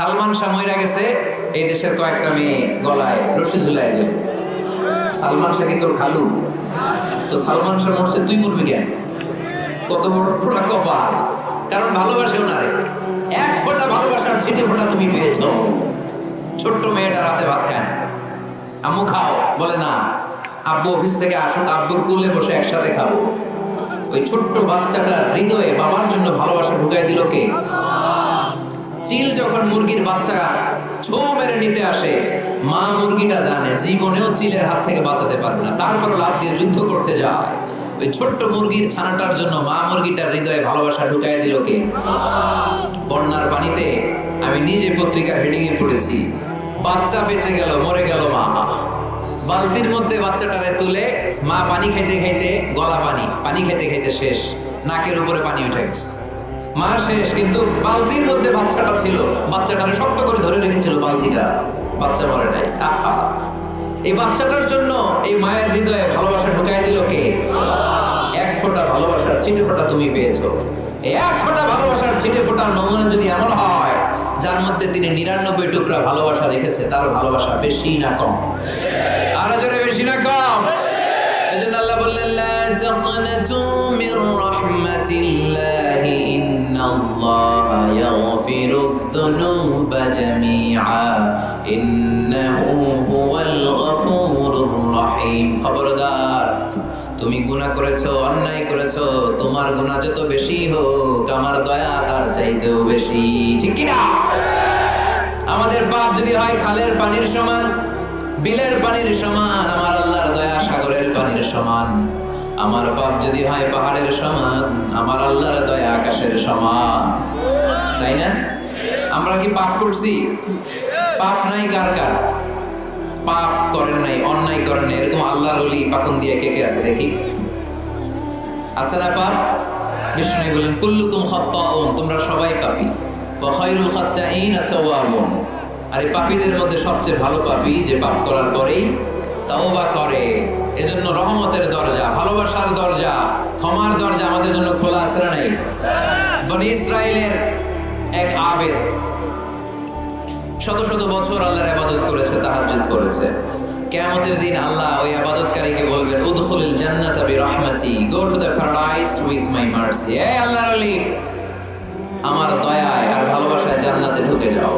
সালমান শাহ মইরা গেছে, এই দেশের কয়েকটা মেয়ে গলায় রশি ঝুলাই দিল। সালমান শাহ কি তোর খালু? তো সালমান শাহ মরছে, তুই মরবি কেন? কত বড় ফোটা কপাল কারণ ভালোবাসে ওনারে এক ফোঁটা ভালোবাসার ছিটে ফোঁটা তুমি পেয়েছ। ছোট্ট মেয়েটা রাতে ভাত খায় না। আম্মু খাও, বলে না। আব্বু অফিস থেকে আসুক, আব্বুর কুলে বসে একসাথে খাব। ওই ছোট্ট বাচ্চাটার হৃদয়ে বাবার জন্য ভালোবাসা ঢুকাই দিল কে? চিল যখন মুরগির বাচ্চা ছো মেরে নিতে আসে, মা মুরগিটা জানে, জীবনেও চিলের হাত থেকে বাঁচাতে পারবে না। তারপরও লাভ দিয়ে যুদ্ধ করতে যায়। ওই ছোট্ট মুরগির ছানাটার জন্য মা মুরগিটার হৃদয়ে ভালোবাসা ঢুকাই দিল কে? বন্যার পানিতে আমি নিজে পত্রিকার হেডিং এ পড়েছি, বাচ্চা বেঁচে গেল, মরে গেল মা। বালতির মধ্যে বাচ্চাটারে তুলে মা পানি খাইতে খাইতে গলা পানি পানি খাইতে খাইতে শেষ, নাকের উপরে পানি উঠে গেছে। মা শেষ, কিন্তু বালতির মধ্যে বাচ্চাটা ছিল। বাচ্চাটারে শক্ত করে ধরে রেখেছিল বালতিটা। বাচ্চা মরে নাই। আহা এই বাচ্চাটার জন্য এই মায়ের হৃদয়ে ভালোবাসা ঢুকাই দিল কে? এক ফোঁটা ভালোবাসার ছিটে ফোঁটা তুমি পেয়েছ। এই এক ফোঁটা ভালোবাসার ছিটে ফোঁটার নমুনা যদি এমন হয়, যার মধ্যে তিনি নিরানব্বই টুকরা ভালোবাসা রেখেছে, তার ভালোবাসা বেশি না কম। আরও ইয়াগফিরু যুনুবা জামিআ ইন্নাহু হুয়াল গফুরুর রহিম খবরদার, তুমি গুনাহ করেছ, অন্যায় করেছ, তোমার গুনাহ যত বেশি হোক, আমার দয়া তার চাইতেও বেশি। ঠিক কি আমাদের পাপ যদি হয় খালের পানির সমান, বিলের পানির সমান, আমার আল্লাহর দয়া সাগরের পানির সমান। আমার পাপ যদি হয় পাহাড়ের সমান, আমার আল্লাহর দয়া আকাশের সমান। তাই না? আমরা কি পাপ করছি? পাপ নাই কার কার? পাপ করেন নাই, অন্যায় করেন নাই। এরকম আল্লাহর অলি পাকন দিয়ে কে কে আছে দেখি? আছে না পাপ? বিষ্ণু বললেন, কুল্লুকুম খাত্তাউন তোমরা সবাই পাপী। ওয়া খায়রুল খাত্তাইন আত-তাওয়াবুন। আর এই পাপীদের মধ্যে সবচেয়ে ভালো পাপি যে পাপ করার পরেই তাওবা করে। এজন্য রহমতের দরজা, ভালোবাসার দরজা, ক্ষমার দরজা আমাদের জন্য খোলা না নাই? বনি ইসরায়েলের এক আবেদ শত শত বছর আল্লাহর ইবাদত করেছে, তাহাজ্জুদ করেছে। কিয়ামতের দিন আল্লাহ ওই ইবাদতকারীকে বলবেন, উদখুলিল জান্নাতা বিরহমাতি, go to the paradise with my mercy এই আল্লাহর ওলি, আমার দয়ায় আর ভালোবাসায় জান্নাতে ঢুকে যাও।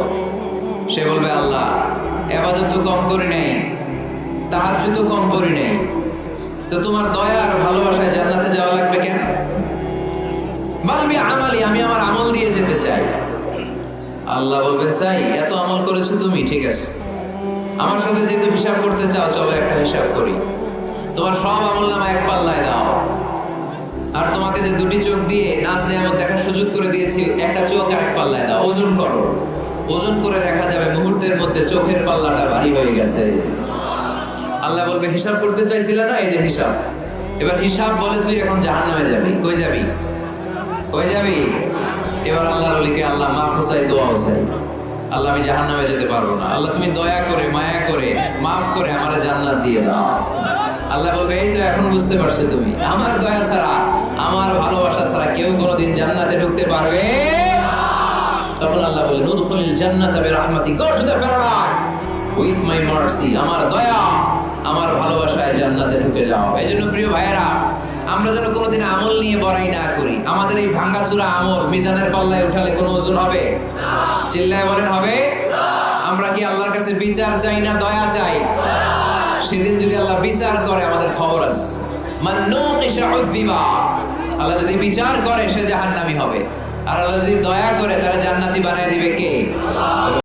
সে বলবে, আল্লাহ ইবাদত তো কম করে নাই তাহাজ্জুদ তো কম করি নাই তো তোমার দয়া আর ভালোবাসায় জান্নাতে যাওয়া লাগবে কেন? বালবি আমালি, আমি আমার আমল দিয়ে যেতে চাই। আল্লাহ বলবেন, তাই, এত আমল করেছ তুমি, ঠিক আছে। আমার সাথে যেহেতু হিসাব করতে চাও, চলো একটা হিসাব করি। তোমার সব আমল নামা এক পাল্লায় দাও। আর তোমাকে যে দুটি চোখ দিয়ে নাচ নেয়ামত দেখার সুযোগ করে দিয়েছি, একটা চোখ আর এক পাল্লায় দাও। ওজন করো। ওজন করে দেখা যাবে মুহূর্তের মধ্যে চোখের পাল্লাটা ভারী হয়ে গেছে। আল্লাহ বলবে, হিসাব করতে চাইছিলে না? এই যে হিসাব। এবার হিসাব বলে তুই এখন জাহান নামে যাবি। কই যাবি? কই যাবি? এবার আল্লাহর অলিকে আল্লাহ মাফ হোসাই দোয়া হোসাই আল্লাহ, আমি জাহান নামে যেতে পারব না। আল্লাহ, তুমি দয়া করে, মায়া করে, মাফ করে আমার জান্নাত দিয়ে দাও। আল্লাহ বলবে, এই তো এখন বুঝতে পারছ তুমি। আমার দয়া ছাড়া, আমার ভালোবাসা ছাড়া কেউ কোনোদিন জান্নাতে ঢুকতে পারবে তখন আল্লাহ বলে, নুদখুলিল জান্নাতা বিরহমাতি go to the paradise with my mercy. আমার দয়া আমার ভালোবাসায় জান্নাতে ঢুকে যাও। এই জন্য প্রিয় ভাইয়েরা, আমরা যেন কোনোদিন আমল নিয়ে বড়াই না করি। আমাদের এই ভাঙ্গাচুরা আমল মিজানের পাল্লায় উঠালে কোনো ওজন হবে? চিল্লায় বলেন, হবে? আমরা কি আল্লাহর কাছে বিচার চাই না দয়া চাই? সেদিন যদি আল্লাহ বিচার করে, আমাদের খবর আছে। আল্লাহ যদি বিচার করে, সে জাহান্নামি হবে। আর আল্লাহ যদি দয়া করে তারা জান্নাতি বানিয়ে দিবে কে?